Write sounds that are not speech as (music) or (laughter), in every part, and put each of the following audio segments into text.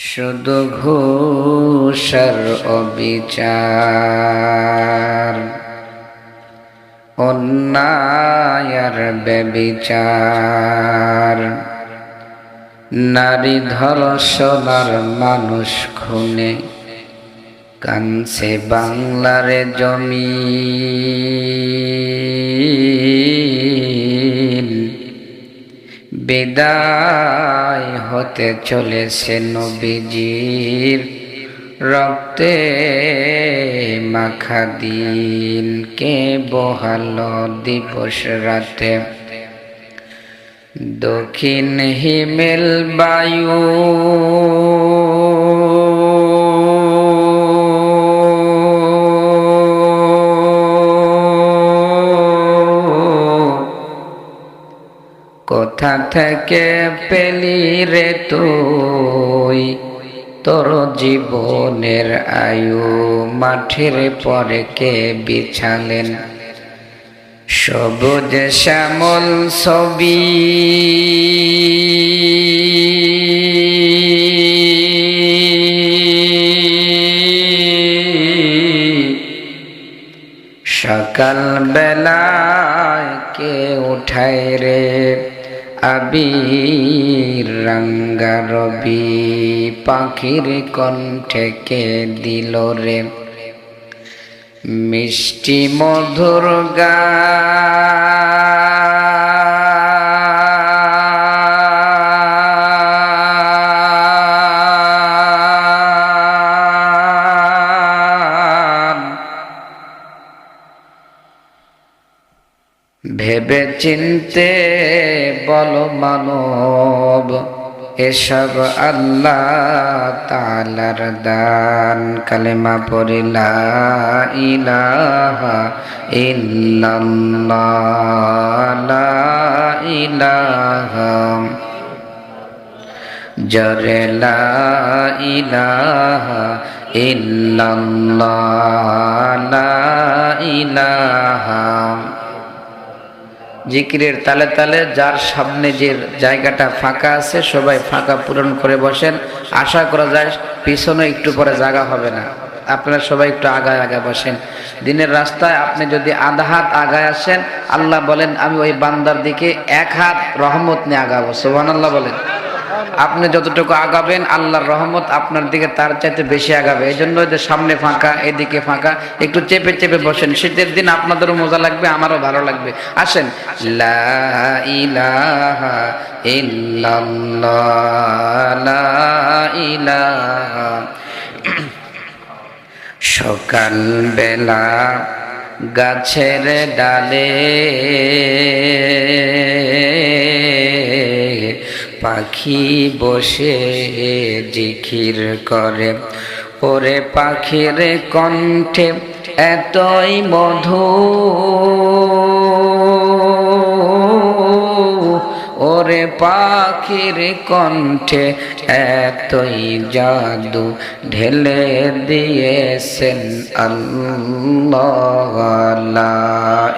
শুধু ঘুষার অবিচার অন্যায়ার বেবিচার নারী ধর্ষণার মানুষ খুনে কানছে বাংলার জমি। বিদায় হতে চলেছে নবীজির রক্তে মাখা দিন কে বহাল দিবস রাতে। দক্ষিণ হিমেল বায়ু কোথা থেকে পেলি রে তুই? তোর জীবনের আয়ু মাঠের পরে কে বিছালেন? সবুজ শ্যামল ছবি। সকাল বেলায় কে উঠায় রে? আবির রঙ্গা রবি পাখির কণ্ঠে কে দিল রে? মিষ্টি মধুর গান ভেবে চিনতে বল মানব, এসব আল্লাহ তালার দান। কালেমা পড়িলা ইলাহা ইল্লাল্লাহ ইলাহা। জরে ইলাহা ইলাহা। জিকিরের তালে তালে, যার সামনে যে জায়গাটা ফাঁকা আছে, সবাই ফাঁকা পূরণ করে বসেন। আশা করা যায় পিছনে একটু পরে জায়গা হবে না। আপনারা সবাই একটু আগায় আগায় বসেন। দিনের রাস্তায় আপনি যদি আধা হাত আগায় আসেন, আল্লাহ বলেন, আমি ওই বান্দার দিকে এক হাত রহমত নিয়ে আগাবো। সোহান আল্লাহ বলেন। আপনি যতটুকু আগাবেন, আল্লাহর রহমত আপনার দিকে তার চাইতে বেশি আগাবে। এই জন্য সামনে ফাঁকা, এদিকে ফাঁকা, একটু চেপে চেপে বসেন। শীতের দিন আপনাদেরও মজা লাগবে, আমারও ভালো লাগবে। আসেন। সকাল বেলা গাছের ডালে পাখি বসে জিখির করে। ওরে পাখির কণ্ঠে এতই মধু। ওরে পাখির কণ্ঠে এতই জাদু ঢেলে দিয়েছেন আল্লাহ।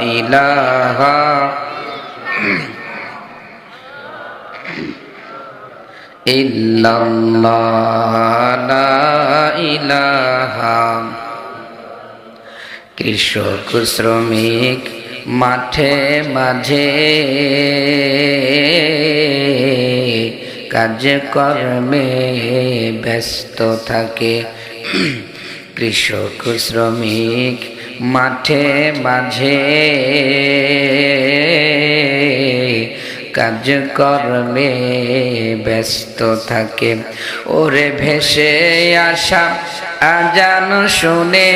ইলাহা কৃষক শ্রমিক মাঠে মাঝে কাজকর্মে ব্যস্ত থাকে। কৃষক শ্রমিক মাঠে মাঝে কাজকর্মে ব্যস্ত থাকে। ওরে ভেসে আসা আজান শুনে।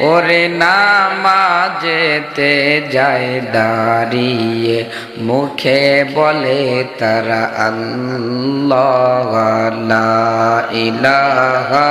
ওরে নামাজেতে যায় দাঁড়িয়ে, মুখে বলে তারা আল্লাহ ইলাহা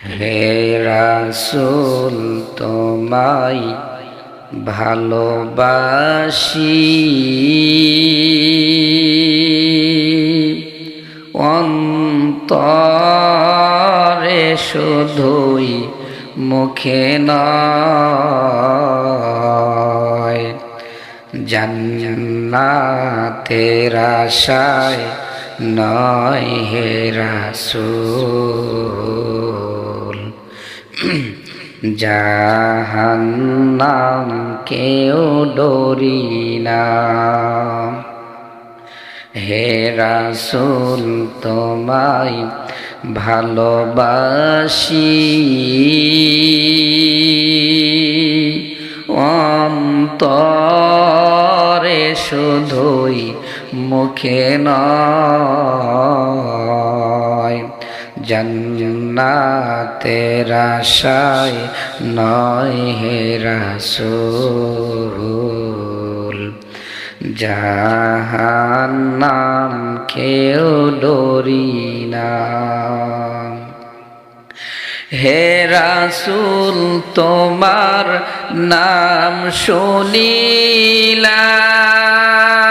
হে রাসূল তোমায় ভালোবাসি। অন্তরে শুধুই মুখে নয় আশায় নয় হে রাসূল। (clears throat) জাহান্নাম কেউ ডরি না। হে রাসূল তোমায় ভালোবাসি। অন্তরে শুধুই মুখে নয়। জন্নাতের আশায় নয় হে রাসূল। জাহান্নাম কেউ ডরি না। হে রাসূল তোমার নাম শুনিলাম।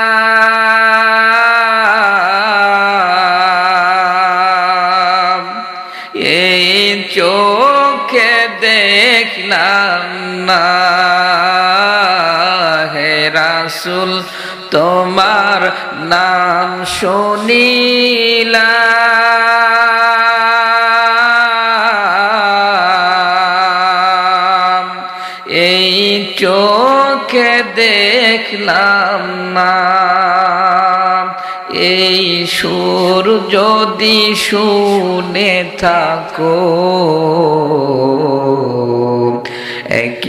রাসূল তোমার নাম শুনিলাম। এই চোখে দেখলাম না। এই সুর যদি শুনে থাকো।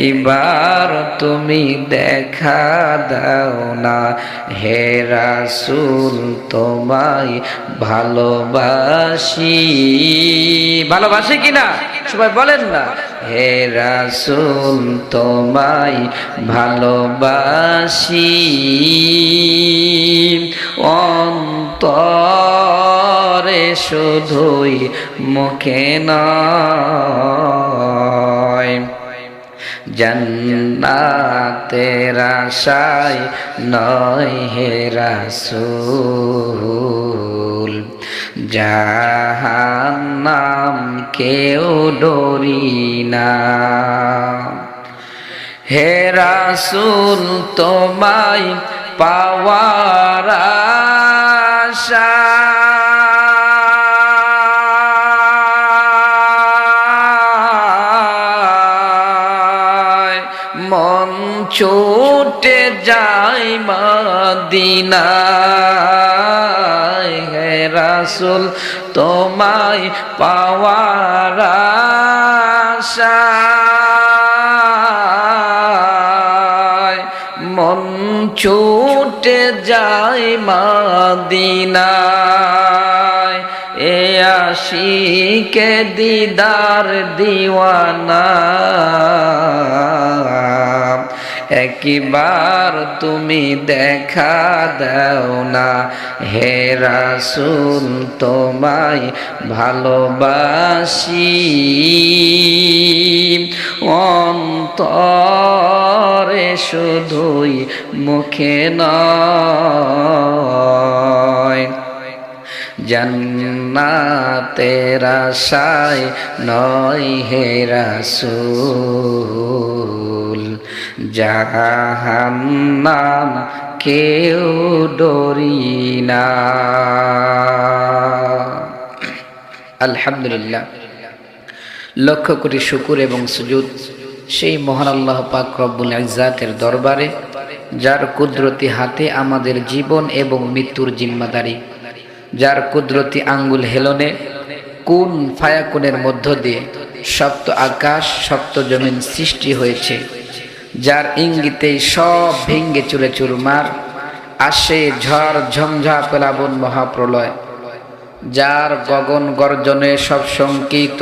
একবার তুমি দেখা দাও না। হে রাসূল, তোমায় ভালোবাসি। ভালোবাসি কিনা? সবাই বলেন না। হে রাসূল, তোমায় ভালোবাসি। অন্তরে শুধুই মুখে নয়। জন্নাতের আশায় নয় হে রাসূল। জাহান্নাম কেউ ডরি না। হে রাসূল তোমায় পাওয়ার আশায় ছুটে যায় মদিনায়। হে রাসূল, তোমায় পাওয়ার আশায় মন ছুটে যায় মদিনায়। এ আশিকে দিদার দিওয়ানা। একবার তুমি দেখা দাও না। হে রাসূল তোমায় ভালোবাসি। অন্তরে শুধুই মুখে নয়। জন্নাতের আশায় নয় হে রাসূল। জাহান্নাম কেউ ডরি না। আলহামদুলিল্লাহ। লক্ষ কোটি শুকুর এবং সুজুদ সেই মহান আল্লাহ পাক রব্বুল ইজ্জাতের দরবারে, যার কুদরতি হাতে আমাদের জীবন এবং মৃত্যুর জিম্মাদারি যার কুদরতি আঙ্গুল হেলনে, কোন ফায়াকুনের মধ্য দিয়ে সপ্ত আকাশ, সপ্ত জমিন সৃষ্টি হয়েছে, যার ইঙ্গিতেই সব ভেঙ্গে চুরে চুরমার, আসে ঝড় ঝঞ্ঝা পেলাবন মহাপ্রলয়, যার গগন গর্জনে সব শঙ্কিত,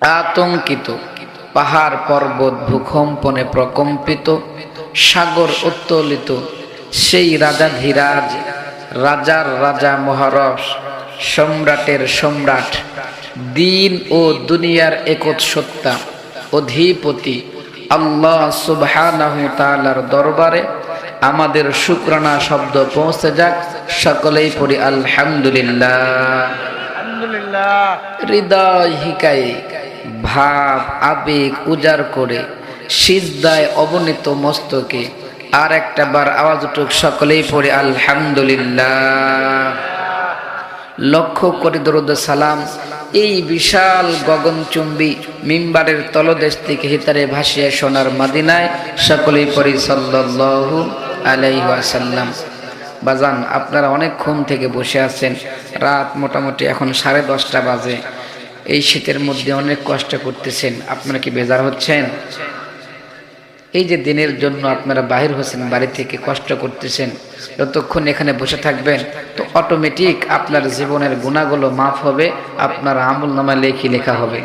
আতঙ্কিত, পাহাড় পর্বত ভূকম্পনে প্রকম্পিত, সাগর উত্তোলিত, সেই রাজা ধীরাজ রাজার রাজা মহারস সম্রাটের সম্রাট দিন ও দুনিয়ার একত সত্তা অধিপতি আল্লাহ সুবহানাহু তাআলার দরবারে আমাদের শুক্রানা শব্দ পৌঁছে যাক সকলেই পড়ি আলহামদুলিল্লাহ। হৃদয় হিকায়ে ভাব আবেগ উজাড় করে সিজদায় অবনীত মস্তকে আর একটা বার আওয়াজ উঠুক, সকলেই পড়ে, আলহামদুলিল্লাহ। লক্ষ্য করে দরুদ সালাম। এই বিশাল গগনচুম্বী মিম্বারের তলদেশ থেকে হিতারে ভাসিয়ে সোনার মাদিনায় সকলেই পড়ি, সাল্লাল্লাহু আলাইহি ওয়াসাল্লাম। বাজান, আপনারা অনেকক্ষণ থেকে বসে আছেন। রাত মোটামুটি এখন সাড়ে দশটা বাজে। এই শীতের মধ্যে অনেক কষ্ট করতেছেন। আপনারা কি বেজার হচ্ছেন? এই যে দিনের জন্য আপনারা বাহির হচ্ছেন, বাড়ি থেকে কষ্ট করতেছেন, যতক্ষণ এখানে বসে থাকবেন, তো অটোমেটিক আপনার জীবনের গুণাগুলো মাফ হবে, আপনার আমল নামা লেখি লেখা হবে।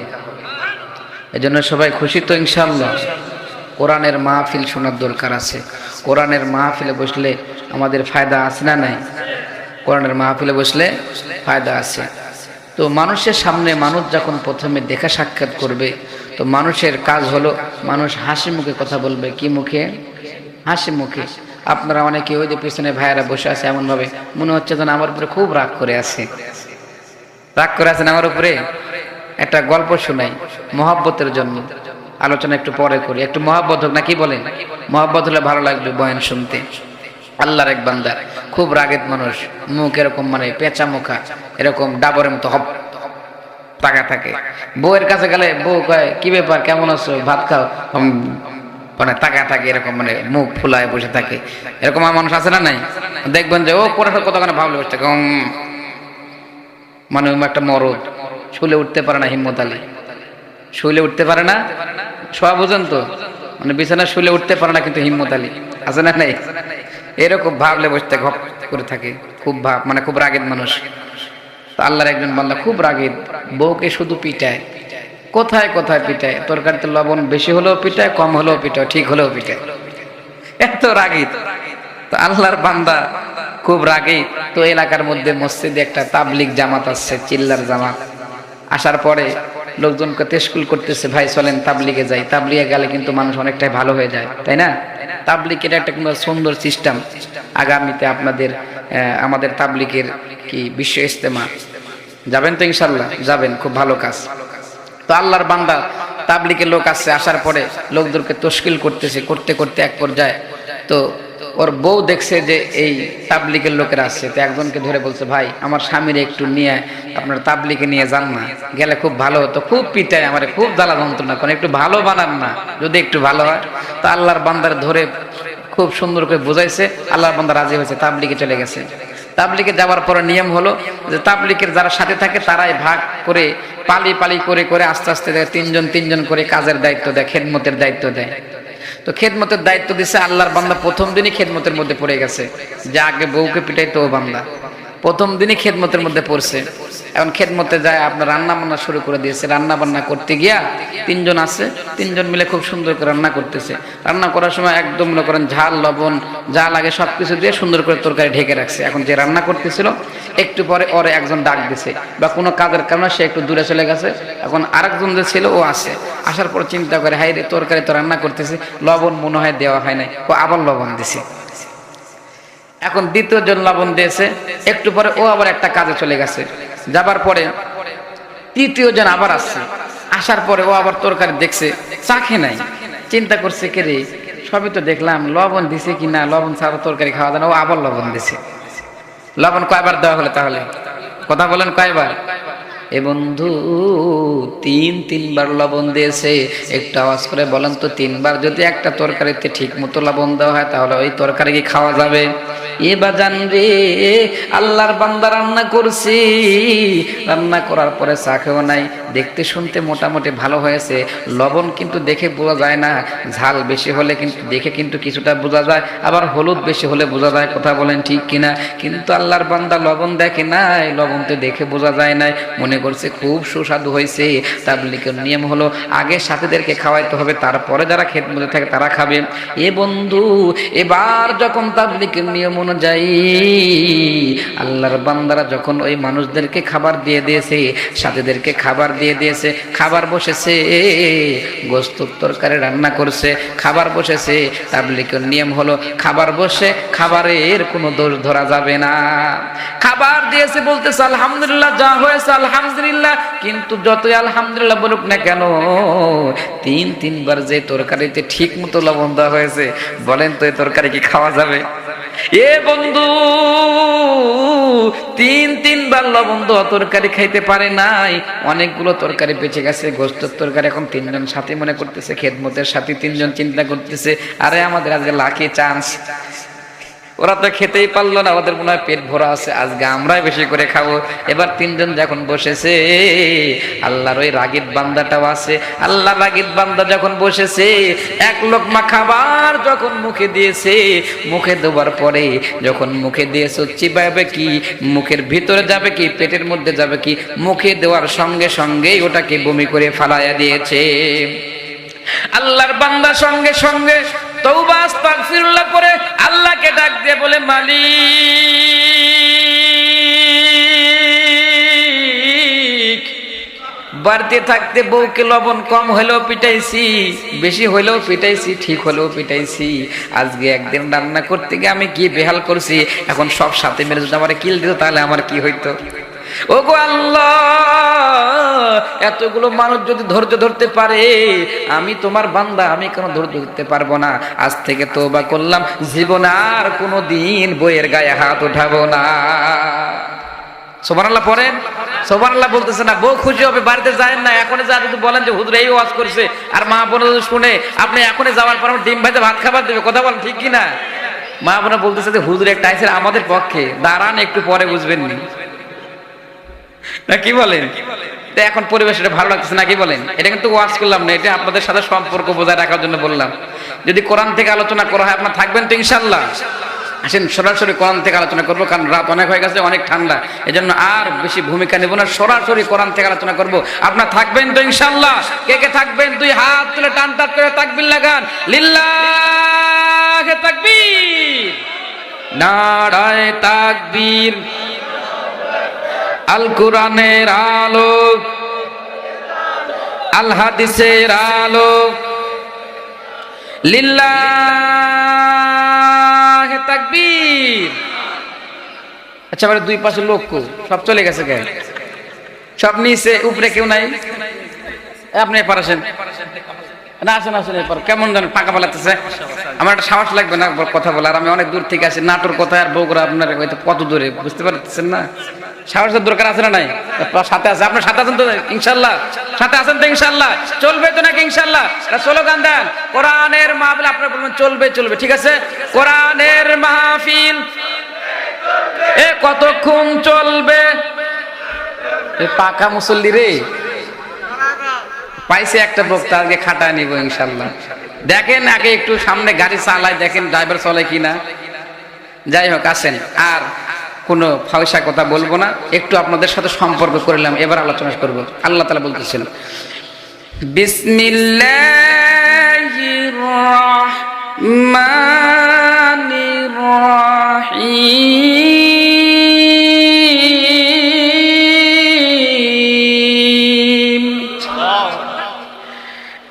এজন্য সবাই খুশি তো ইনশাল্লাহ কোরআনের মাহফিল শোনার দরকার আছে। কোরআনের মাহফিলে বসলে আমাদের ফায়দা আছে না নাই? কোরআনের মাহফিলে বসলে ফায়দা আছে। তো মানুষের সামনে মানুষ যখন প্রথমে দেখা সাক্ষাৎ করবে তো মানুষের কাজ হলো, মানুষ হাসি মুখে কথা বলবে। কি মুখে? হাসি মুখে। আপনারা অনেকে ওই যে পিছনে ভাইয়েরা বসে আছে এমনভাবে, মনে হচ্ছে যেন আমার উপরে খুব রাগ করে আছে। রাগ করে আছেন আমার উপরে? একটা গল্প শোনাই, মহাব্বতের জন্য। আলোচনা একটু পরে করি। একটু মহাব্বত হোক না, কি বলেন? মহাব্বত হলে ভালো লাগবে বয়ান শুনতে। আল্লাহর এক বান্দার খুব রাগের মানুষ, মুখ এরকম মানে পেঁচা মুখা, এরকম ডাবরের মতো হপ। টাকা থাকে। বউয়ের কাছে গেলে বউ কয়, কি ব্যাপার, কেমন আছো? ভাত খাও? মানে টাকা থাকে এরকম মানে মুখ ফুলায় বসে থাকে। এরকম আর মানুষ আছে না নাই? দেখবেন যে, ও পরে কতক্ষণ ভাবলে বসে থাকে। মানে একটা মরদ। শুলে উঠতে পারে না হিম্মত আলী। শুলে উঠতে পারে না? শোয়া বোঝেন তো? মানে বিছানা শুলে উঠতে পারে না কিন্তু হিম্মত আলী। আছে না নাই? এরকম ভাবলে বসে থাকে করে থাকে। খুব ভাব মানে খুব রাগের মানুষ। আল্লাহর একজন বান্দা খুব রাগের বউকে শুধু পিটায়। কোথায় কোথায় পিটায়? তরকারিতে লবণ বেশি হলেও পিটায়, কম হলেও পিটায়, ঠিক হলেও পিটায়। এত রাগী তো আল্লাহর বান্দা খুব রাগী তো এলাকার মধ্যে মসজিদে একটা তাবলিক জামাত আসছে চিল্লার জামাত। আসার পরে লোকজনকে তেস্কুল করতেছে, ভাই, চলেন তাবলিগে যাই। তাবলিগে গেলে কিন্তু মানুষ অনেকটাই ভালো হয়ে যায়, তাই না? তাবলিক এটা একটা কিন্তু সুন্দর সিস্টেম। আগামীতে আপনাদের আমাদের তাবলিকের কি বিশ্ব ইস্তেমা যাবেন তো ইনশাল্লাহ যাবেন, খুব ভালো কাজ। তো আল্লাহর বান্দা তাবলিকের লোক আসছে আসার পরে লোকদেরকে তশকিল করতেছে, করতে করতে এক পর্যায়ে। তো ওর বউ দেখছে যে এই তাবলিকের লোকেরা আসছে তো একজনকে ধরে বলছে, ভাই, আমার স্বামীর একটু নিয়ে, আপনার তাবলিকে নিয়ে যান না, গেলে খুব ভালো হতো, খুব পিটায় আমার, খুব জ্বালা যন্ত্রণা করে, একটু ভালো বানান না, যদি একটু ভালো হয়। তো আল্লাহর বান্দার ধরে খুব সুন্দর করে বুঝাইছে, আল্লাহর বান্দা রাজি হয়েছে তাবলিকে চলে গেছে। তাবলিকে যাওয়ার পরে নিয়ম হলো যে তাবলিকের যারা সাথে থাকে তারাই ভাগ করে, পালি পালি করে করে আস্তে আস্তে তিনজন তিনজন করে কাজের দায়িত্ব দেয়, খেদমতের দায়িত্ব দেয়। তো খেদমতের দায়িত্ব দিছে আল্লাহর বান্দা, প্রথম দিনই খেদমতের মধ্যে পড়ে গেছে। যে আগে বউকে পিটাইতো বান্দা। প্রথম দিনই খেদমতের মধ্যে পড়ছে। এখন খেদমতে যায়, আপনার রান্না বান্না শুরু করে দিয়েছে। রান্না বান্না করতে গিয়া তিনজন আছে, তিনজন মিলে খুব সুন্দর করে রান্না করতেছে। রান্না করার সময় একদম মনে করেন ঝাল, লবণ, যা লাগে সব কিছু দিয়ে সুন্দর করে তরকারি ঢেকে রাখছে। এখন যে রান্না করতেছিল, একটু পরে ওরে একজন ডাক দিছে। বা কোনো কাজের কারণে সে একটু দূরে চলে গেছে। এখন আরেকজন যে ছিল, ও আসে আসার পর চিন্তা করে হাই রে, তরকারি তো রান্না করতেছে, লবণ মনে হয় দেওয়া হয় নাই। ও আবার লবণ দিছে। এখন দ্বিতীয় জন লবণ দিয়েছে। একটু পরে ও আবার একটা কাজে চলে গেছে। যাবার পরে তৃতীয় জন আবার আসছে। আসার পরে ও আবার তরকারি দেখছে চাখে নাই। চিন্তা করছে, কে রে? সবই তো দেখলাম, লবণ দিছে কি না লবণ ছাড়া তরকারি খাওয়া যায় না। ও আবার লবণ দিছে। লবণ কয়বার দেওয়া হলো তাহলে? কথা বলেন কয়বার? এ বন্ধু, তিন, তিনবার লবণ দিয়েছে। একটু আওয়াজ করে বলেন তো, তিনবার যদি একটা তরকারিতে ঠিক মতো লবণ দেওয়া হয়, তাহলে ওই তরকারি কি খাওয়া যাবে? রে, আল্লাহর বান্দা রান্না করছি। রান্না করার পরে চা দেখতে শুনতে মোটামুটি ভালো হয়েছে। লবণ কিন্তু দেখে বোঝা যায় না। ঝাল বেশি হলে কিন্তু দেখে কিন্তু কিছুটা বোঝা যায়। আবার হলুদ বেশি হলে বোঝা যায়, কথা বলেন ঠিক কিনা। কিন্তু আল্লাহর বান্দা লবণ দেখে নাই। লবণ তো দেখে বোঝা যায় নাই। মনে করছে খুব সুস্বাদু হয়েছে। তাবলিকের নিয়ম হলো, আগে সাথীদেরকে খাওয়াইতে হবে, তারপরে যারা খেত মধ্যে থাকে তারা খাবে। এ বন্ধু, এবার যখন তাবলিকের নিয়ম অনুযায়ী আল্লাহর বান্দারা যখন ওই মানুষদেরকে খাবার দিয়ে দিয়েছে, সাথীদেরকে খাবার দিয়ে দিয়েছে, খাবার বসেছে, গোস্ত তরকারি রান্না করছে, খাবার বসেছে তাবলিকের নিয়ম হলো খাবার বসে খাবারের কোনো দোষ ধরা যাবে না। খাবার দিয়েছে বলতেছে, আলহামদুলিল্লাহ, যা হয়েছে আলহামদুলিল্লাহ। কিন্তু যতই আলহামদুলিল্লাহ বলুক না কেন তিন তিনবার যে তরকারিতে ঠিক মতো লবণ দেওয়া হয়েছে, বলেন তো এই তরকারি কি খাওয়া যাবে? এ বন্ধু, তিন তিনবার লবণ দেওয়া তরকারি খাইতে পারে নাই। অনেকগুলো তরকারি বেঁচে গেছে, গোস্তর তরকারি এখন তিনজন সাথে মনে করতেছে, খেদমতের সাথে তিনজন চিন্তা করতেছে। আরে আমাদের আজকে লাকি চান্স ওরা তো খেতেই পারল না, ওদের মনে হয় পেট ভরা আছে, আজকে আমরাই বেশি করে খাব। এবার তিনজন যখন বসেছে, আল্লাহর ওই রাগিদ বান্দাটাও আছে। আল্লাহ রাগিদ বান্দা যখন বসেছে, এক লোকমা খাবার যখন মুখে দিয়েছে, মুখে দেওয়ার পরে যখন মুখে দিয়েছে, চিবাবে কি, মুখের ভিতরে যাবে কি, পেটের মধ্যে যাবে কি, মুখে দেওয়ার সঙ্গে সঙ্গেই ওটাকে বমি করে ফালাইয়া দিয়েছে। আল্লাহর বান্দা সঙ্গে সঙ্গে তৌবা করে আল্লাহকে ডাক দিয়ে বলে, মালিক, বাড়িতে থাকতে বউকে লবণ কম হলেও পিটাইছি, বেশি হলেও পিটাইছি, ঠিক হলেও পিটাইছি। আজকে একদিন রান্না করতে গিয়ে আমি কি বেহাল করছি? এখন সব সাথে মেরে যদি আমার কিল দিত, তাহলে আমার কি হইতো? ও গো আল্লাহ, এতগুলো মানুষ যদি ধৈর্য ধরতে পারে, আমি তোমার বান্দা, আমি কেন ধৈর্য ধরতে পারব না? আজ থেকে তোবা করলাম, জীবন আর কোনো দিন বইয়ের গায়ে হাত উঠাবো না। সোমান আল্লাহ পড়েন? সোমান আল্লাহ বলতেছে না, বউ খুশি হবে, বাড়িতে যায় না, এখনই যা যদি বলেন যে হুজুর এই ওয়াজ করছে, আর মা বোন শুনে, আপনি এখনই যাওয়ার পর ডিম ভাইতে ভাত খাবার দেবে, কথা বলেন ঠিক কি না মা বোনা বলতেছে যে, হুজুর একটা আমাদের পক্ষে, দাঁড়ান, একটু পরে বুঝবেন নি না, কি বলেন? এখন পরিবেশ এটা ভালো লাগতেছে না, কি বলেন? এটা কিন্তু ওয়াজ করলাম না, এটা আপনাদের সাথে সম্পর্ক বজায় রাখার জন্য বললাম। যদি কোরআন থেকে আলোচনা করা হয়, আপনার থাকবেন তো ইনশাল্লাহ আসেন, সরাসরি কোরআন থেকে আলোচনা করব, কারণ রাত অনেক হয়ে গেছে, অনেক ঠান্ডা। এই জন্য আর বেশি ভূমিকা নেব না, সরাসরি কোরআন থেকে আলোচনা করব। আপনার থাকবেন তো ইনশাল্লাহ কে কে থাকবেন? দুই হাত তুলে টান টান করে তাকবির লাগান। লিল্লাহ তাকবীর। নারায় তাকবীর। আল কোরআনের আলো, আল হাদিসের আলো। লিল্লাহ তাকবীর। আচ্ছা মানে দুই পাশে লোক কো? সব চলে গেছে কেন? সব নিচে, উপরে কেউ নাই? আপনি এপার আসেন। না, আসেন আসেন এরপর কেমন যেন ফাঁকা পালাতেছে। আমার একটা সাহস লাগবে না কথা বলার। আমি অনেক দূর থেকে আসি। নাটোর কথা আর বগুড়া আপনার হয়তো কত দূরে, বুঝতে পারতেছেন না? সাহসের দরকার আছে না নাই? সাথে আছে, আপনার সাথে আছেন তো ইনশাল্লাহ। সাথে আছেন তো ইনশাল্লাহ। চলবে তো নাকি ইনশাল্লাহ? চলো গান দেন, কোরআনের মাহফিল, আপনার বলবেন, চলবে চলবে, ঠিক আছে? কোরআনের মাহফিল, এ কতক্ষণ চলবে? পাকা মুসল্লি রে। পাইছে একটা বক্তা, আজকে খাটায় নিব ইনশাল্লাহ। দেখেন আগে একটু সামনে গাড়ি চালায়, দেখেন ড্রাইভার চলে কিনা। যাই হোক, আসেন। আর কোনো ফাউসা কথা বলবো না একটু আপনাদের সাথে সম্পর্ক করলাম এবার আলোচনা করব আল্লাহ তালা বলতেছেন বিসমিল্লাহির রহমানির রহিম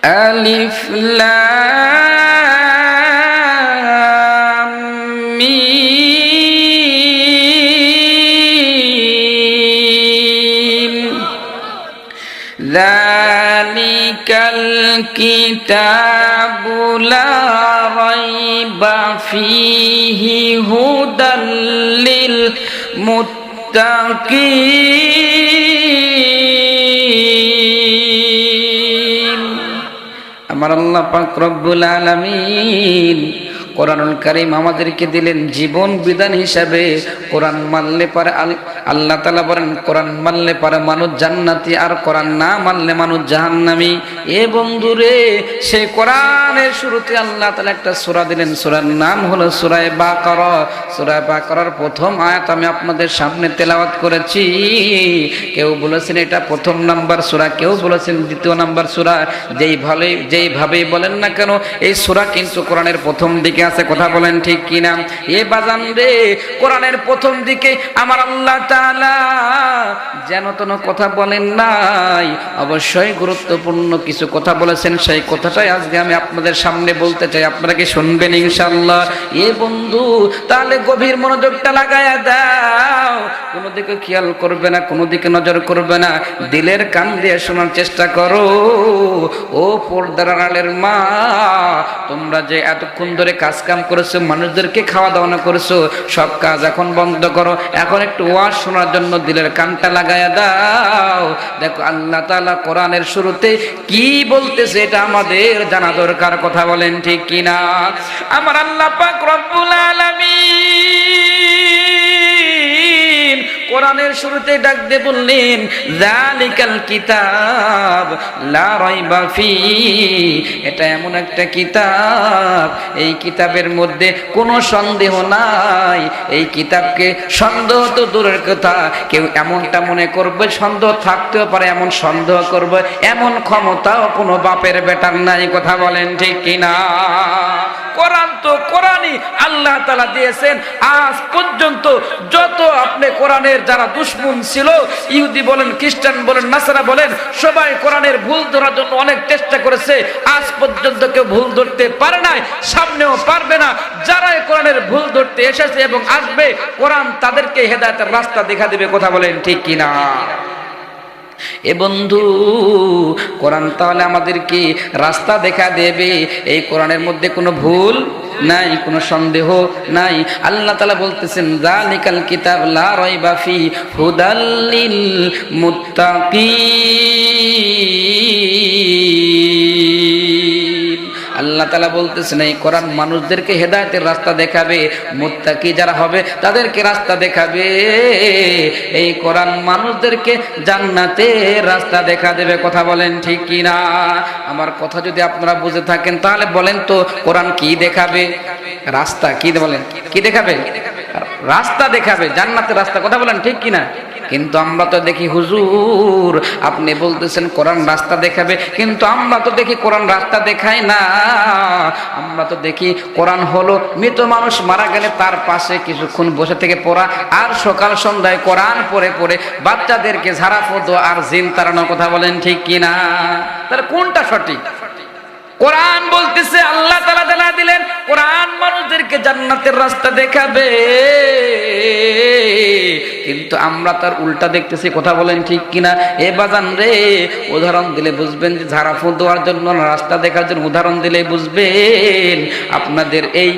ألف لام الكتاب لا ريب فيه هدى للمتقين আমার আল্লাহ পাক রব্বুল আলামিন কোরআনুল কারিম আমাদেরকে দিলেন জীবন বিধান হিসাবে কোরআন মানলে পারে আল- আল্লাহ তালা বলেন, কোরআন মানলে পারে মানুষ জান্নাতি আর কোরআন না মানলে মানুষ জাহান্নামি। এ বন্ধুরে সেই কোরআনের শুরুতে আল্লাহ তালা একটা সূরা দিলেন। সুরার নাম হলো সুরায় বা কর সুরায় বা করার প্রথম আয়াত আমি আপনাদের সামনে তেলাওয়াত করেছি। কেউ বলেছেন এটা প্রথম নাম্বার সুরা, কেউ বলেছেন দ্বিতীয় নাম্বার সুরা। যেই ভাবে যেইভাবেই বলেন না কেন, এই সুরা কিন্তু কোরআনের প্রথম দিকে আছে। কথা বলেন ঠিক কিনা? এ বাজান রে, কোরআনের প্রথম দিকে আমার আল্লাহ যেন তেন কথা বলেন নাই। অবশ্যই গুরুত্বপূর্ণ কিছু কথা বলেছেন। সেই কথাটাই আজকে আমি আপনাদের সামনে বলতে চাই। আপনারা কি শুনবেন ইনশাল্লাহ এ বন্ধু, তাহলে গভীর মনোযোগটা লাগায়া দাও। কোনো দিকে খেয়াল করবে না, কোনো দিকে নজর করবে না। দিলের কান দিয়ে শোনার চেষ্টা করো। ও পর্দার আড়ালের মা, তোমরা যে এতক্ষণ ধরে কাজ কাম করেছ, মানুষদেরকে খাওয়া দাওয়া করেছ, সব কাজ এখন বন্ধ করো। এখন একটু ওয়াজ শোনার জন্য দিলের কানটা লাগায়া দাও। দেখো, আল্লাহ তালা কোরআনের শুরুতে কি বলতেছে এটা আমাদের জানা দরকার, কথা বলেন ঠিক কিনা? আমার আল্লাহ পাক রব্বুল আলামিন কোরআনের শুরুতে ডাক দিয়ে বললেন, জালিকাল কিতাব, লা রাইবা ফি। এটা এমন একটা কিতাব, এই কিতাবের মধ্যে কোনো সন্দেহ নাই। এই কিতাবকে সন্দেহ তো দূরের কথা, কেউ এমনটা মনে করবে, সন্দেহ থাকতেও পারে, এমন সন্দেহ করবে, এমন ক্ষমতাও কোনো বাপের বেটার নাই, কথা বলেন ঠিক কিনা? কোরআন তো কোরআনই আল্লাহ তালা দিয়েছেন। আজ পর্যন্ত যত আপনি কোরআনের যারা দুশ্মন ছিল, ইহুদি বলেন, খ্রিস্টান বলেন, নাসারা বলেন, সবাই কোরআনের ভুল ধরার জন্য অনেক চেষ্টা করেছে। আজ পর্যন্ত কেউ ভুল ধরতে পারে নাই, সামনেও পারবে না। যারা এই কোরআনের ভুল ধরতে এসেছে এবং আসবে, কোরআন তাদেরকে হেদায়তের রাস্তা দেখা দেবে, কথা বলেন ঠিক কিনা? এ বন্ধু, কোরআন তাহলে আমাদেরকে রাস্তা দেখা দেবে। এই কোরআনের মধ্যে কোনো ভুল নাই, কোনো সন্দেহ নাই। আল্লাহ তালা বলতেছেন জালিকাল কিতাব লা রাইবা ফি হুদাল্লিল মুত্তাকিন। আল্লাহ তালা বলতেছেন, এই কোরআন মানুষদেরকে হেদায়তের রাস্তা দেখাবে, মুত্তাকি যারা হবে তাদেরকে রাস্তা দেখাবে। এই কোরআন মানুষদেরকে জান্নাতের রাস্তা দেখা দেবে। কথা বলেন ঠিক কি না? আমার কথা যদি আপনারা বুঝে থাকেন, তাহলে বলেন তো, কোরআন কি দেখাবে? রাস্তা কি বলেন? কি দেখাবে? রাস্তা দেখাবে, জান্নাতের রাস্তা। কথা বলেন ঠিক কি না? কিন্তু আমরা তো দেখি হুজুর, আপনি বলতেছেন কোরআন রাস্তা দেখাবে, কিন্তু আমরা তো দেখি কোরআন রাস্তা দেখায় না। আমরা তো দেখি কোরআন হলো মৃত মানুষ মারা গেলে তার পাশে কিছুক্ষণ বসে থেকে পড়া, আর সকাল সন্ধ্যায় কোরআন পড়ে পড়ে বাচ্চাদেরকে ঝাড়া পদ আর জিন তাড়ানোর কথা বলেন ঠিক কিনা? তাহলে কোনটা সঠিক? কোরআন বলতেছে, আল্লাহ তালা জানা দিলেন, কোরআন মানুষদেরকে জান্নাতের রাস্তা দেখাবে। কিন্তু আমরা তার উল্টা দেখতেছি, কথা বলেন ঠিক কিনা? এ বাজান রে, উদাহরণ দিলে বুঝবেন যে ঝাড়া ফুঁ দেওয়ার জন্য রাস্তা দেখার জন্য উদাহরণ দিলে বুঝবেন। আপনাদের এই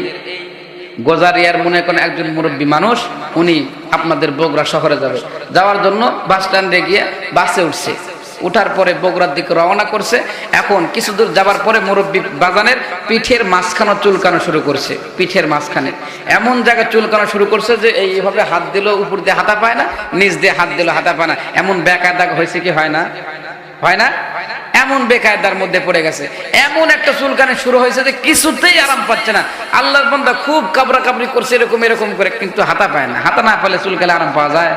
গোজারিয়ার মনে করেন একজন মুরব্বী মানুষ, উনি আপনাদের বগুড়া শহরে যাবে। যাওয়ার জন্য বাস স্ট্যান্ডে গিয়ে বাসে উঠছে। উঠার পরে বগুড়ার দিকে রওনা করছে। এখন কিছু দূর যাবার পরে মুরব্বী বাগানের পিঠের মাঝখানে চুলকানো শুরু করছে, পিঠের মাঝখানে। এমন জায়গায় চুলকানো শুরু করছে যে এইভাবে হাত দিল উপর দিয়ে হাতা পায় না, নিচ দিয়ে হাত দিল হাতা পায় না। এমন বেকায়দা হয়েছে কি হয় না? হয় না? এমন বেকায়দার মধ্যে পড়ে গেছে। এমন একটা চুলকানি শুরু হয়েছে যে কিছুতেই আরাম পাচ্ছে না। আল্লাহর বন্ধা খুব কাবরা কাবরি করছে, এরকম এরকম করে, কিন্তু হাতা পায় না। হাতা না পেলে চুলকালে আরাম পাওয়া যায়।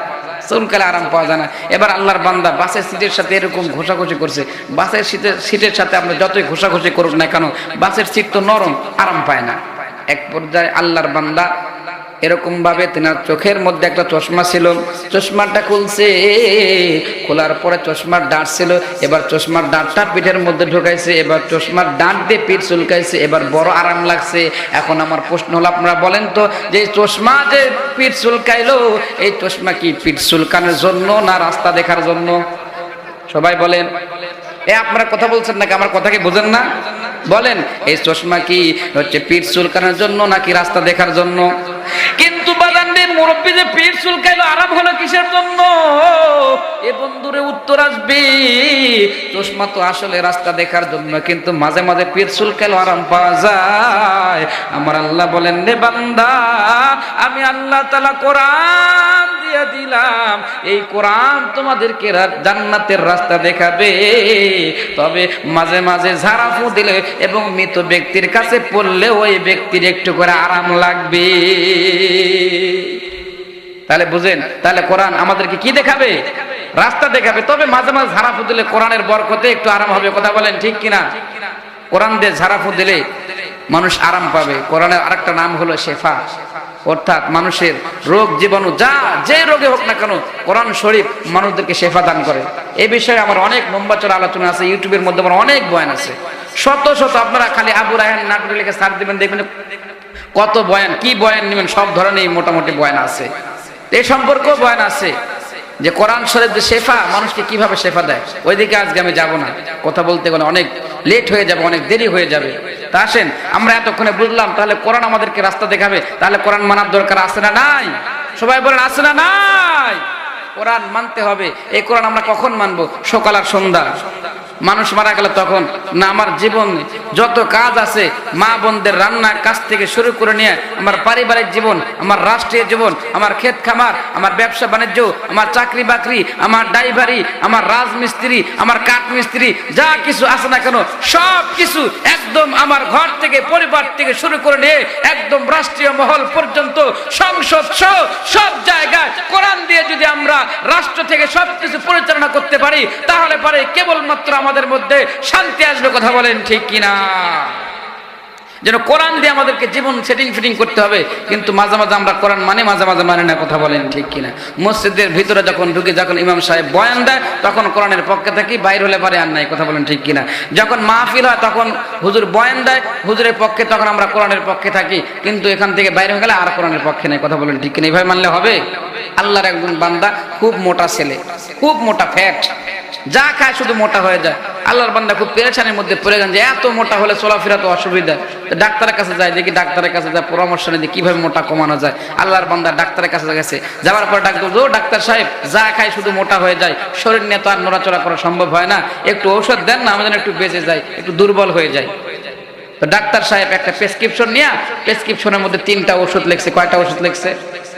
চুলকালে আরাম পাওয়া যায় না। এবার আল্লাহর বান্দা বাসের সিটের সাথে এরকম ঘোষাঘষি করছে। বাসের সিটের সিটের সাথে আমরা যতই ঘোষাঘষি করুক না কেন, বাসের সিট তো নরম, আরাম পায় না। এক পর্যায়ে আল্লাহর বান্দা এরকম ভাবে তেনার চোখের মধ্যে একটা চশমা ছিল। চশমাটা খুলছে, খোলার পরে চশমার ডাঁট ছিল। এবার চশমার ডাঁটটা পিঠের মধ্যে ঢুকাইছে, এবার চশমার ডাঁট দিয়ে পিঠ চুলকাইছে, এবার বড় আরাম লাগছে। এখন আমার প্রশ্ন হলো আপনারা বলেন তো, যে চশমা যে পিঠ চুলকাইলো, এই চশমা কি পিঠ চুলকানোর জন্য না রাস্তা দেখার জন্য? সবাই বলেন। এ আপনারা কথা বলছেন নাকি? আমার কথা কি বোঝেন না? বলেন, এই চশমা কি হচ্ছে পিঠ চুলকানোর জন্য নাকি রাস্তা দেখার জন্য? কিন্তু বাগান মুরব্বী যে পীর চুলকাইলো, আরাম হলো কিসের জন্য? এ বন্ধুরে উত্তর আসবে, চশমা তো আসলে রাস্তা দেখার জন্য, কিন্তু মাঝে মাঝে পীর চুলকাইলো, আরাম পাওয়া যায়। আমার আল্লাহ বলেন রে বান্দা, আমি আল্লাহ তালা কোরআন দিয়ে দিলাম। এই কোরআন তোমাদেরকে জান্নাতের রাস্তা দেখাবে। তবে মাঝে মাঝে ঝাড়াফু দিলে এবং মৃত ব্যক্তির কাছে পড়লে ওই ব্যক্তির একটু করে আরাম লাগবে। তাহলে বুঝেন, তাহলে কোরআন আমাদেরকে কি দেখাবে? রাস্তা দেখাবে। তবে মাঝে মাঝে ঝাড়াফু দিলে কোরআনের বরকতে একটু আরাম হবে। কথা বলেন ঠিক কিনা? কোরআন দিয়ে ঝাড়াফু দিলে মানুষ আরাম পাবে। কোরআনের আরেকটা নাম হলো শেফা। অর্থাৎ মানুষের রোগ জীবাণু, যা যে রোগে হোক না কেন, কোরআন শরীফ মানুষদেরকে শেফা দান করে। এ বিষয়ে আমার অনেক মোম্বাচর আলোচনা আছে, ইউটিউবের মধ্যে আমার অনেক বয়ান আছে। শত শত আপনারা খালি আবু রায়হান নাটক লিখে সার দেবেন, দেখবেন কত বয়ান, কি বয়ান নেবেন, সব ধরনের মোটামুটি বয়ান আছে। এ সম্পর্কেও বয়ান আছে। যে কোরআন শরীফ যে শেফা, মানুষকে কীভাবে শেফা দেয়? ওইদিকে আজকে আমি যাব না। কথা বলতে গেলে অনেক লেট হয়ে যাবে, অনেক দেরি হয়ে যাবে। তা আসেন, আমরা এতক্ষণে বুঝলাম, তাহলে কোরআন আমাদেরকে রাস্তা দেখাবে। তাহলে কোরআন মানার দরকার আছে না নাই? সবাই বলেন, আছে না নাই? কোরআন মানতে হবে। এই কোরআন আমরা কখন মানবো? সকাল আর সন্ধ্যা। মানুষ মারা গেল তখন। না, আমার জীবন, যত কাজ আছে, মা বোনদের রান্নার কাজ থেকে শুরু করে নিয়ে আমার পারিবারিক জীবন, আমার রাষ্ট্রীয় জীবন, আমার ক্ষেত খামার, আমার ব্যবসা বাণিজ্য, আমার চাকরি বাকরি, আমার ড্রাইভারি, আমার রাজমিস্ত্রি, আমার কাঠ মিস্ত্রি যা কিছু আছে না কেন, সব কিছু একদম আমার ঘর থেকে, পরিবার থেকে শুরু করে নিয়ে একদম রাষ্ট্রীয় মহল পর্যন্ত, সংসদ সহ সব জায়গায় কোরআন দিয়ে যদি আমরা রাষ্ট্র থেকে সবকিছু পরিচালনা করতে পারি, তাহলে পারে কেবলমাত্র আমাদের মধ্যে শান্তি আসবে কথা বলেন ঠিক কিনা? যেন কোরআন দিয়ে আমাদেরকে জীবন সেটিং ফিটিং করতে হবে, কিন্তু মাঝে মাঝে আমরা কোরআন মানে মাঝে মাঝে মানে না কথা বলেন ঠিক কিনা? মসজিদের ভিতরে যখন ঢুকে, যখন ইমাম সাহেব বয়ান দেয়, তখন কোরআনের পক্ষে থাকি, বাইর হলে পারে আর নাই, কথা বলেন ঠিক কিনা? যখন মাহফিল হয়, তখন হুজুর বয়ান দেয়, হুজুরের পক্ষে তখন আমরা কোরআনের পক্ষে থাকি, কিন্তু এখান থেকে বাইরে হয়ে গেলে আর কোরআনের পক্ষে নাই, কথা বলেন ঠিক কিনা? এইভাবে মানলে হবে? আল্লাহর একজন বান্দা খুব মোটা ছেলে, খুব মোটা ফ্যাট যা খায় শুধু মোটা হয়ে যায়। আল্লাহর বান্দা খুব পেরেছানির মধ্যে পড়ে গেন যে, এত মোটা হলে চলাফেরা তো অসুবিধা। ডাক্তারের কাছে যায়, দেখি ডাক্তারের কাছে যায়, পরামর্শ নেই কীভাবে মোটা কমানো যায়। আল্লাহর বান্দা ডাক্তারের কাছে গেছে। যাওয়ার পর ডাক্তার ও ডাক্তার সাহেব, যা খায় শুধু মোটা হয়ে যায়। শরীর নিয়ে তো আর নড়াচড়া করা সম্ভব হয় না। একটু ঔষধ দেন না, আমাদের একটু বেঁচে যায়, একটু দুর্বল হয়ে যায়। ডাক্তার সাহেব একটা প্রেসক্রিপশন নিয়ে, প্রেসক্রিপশনের মধ্যে তিনটা ওষুধ লিখছে। কয়টা ওষুধ লিখছে?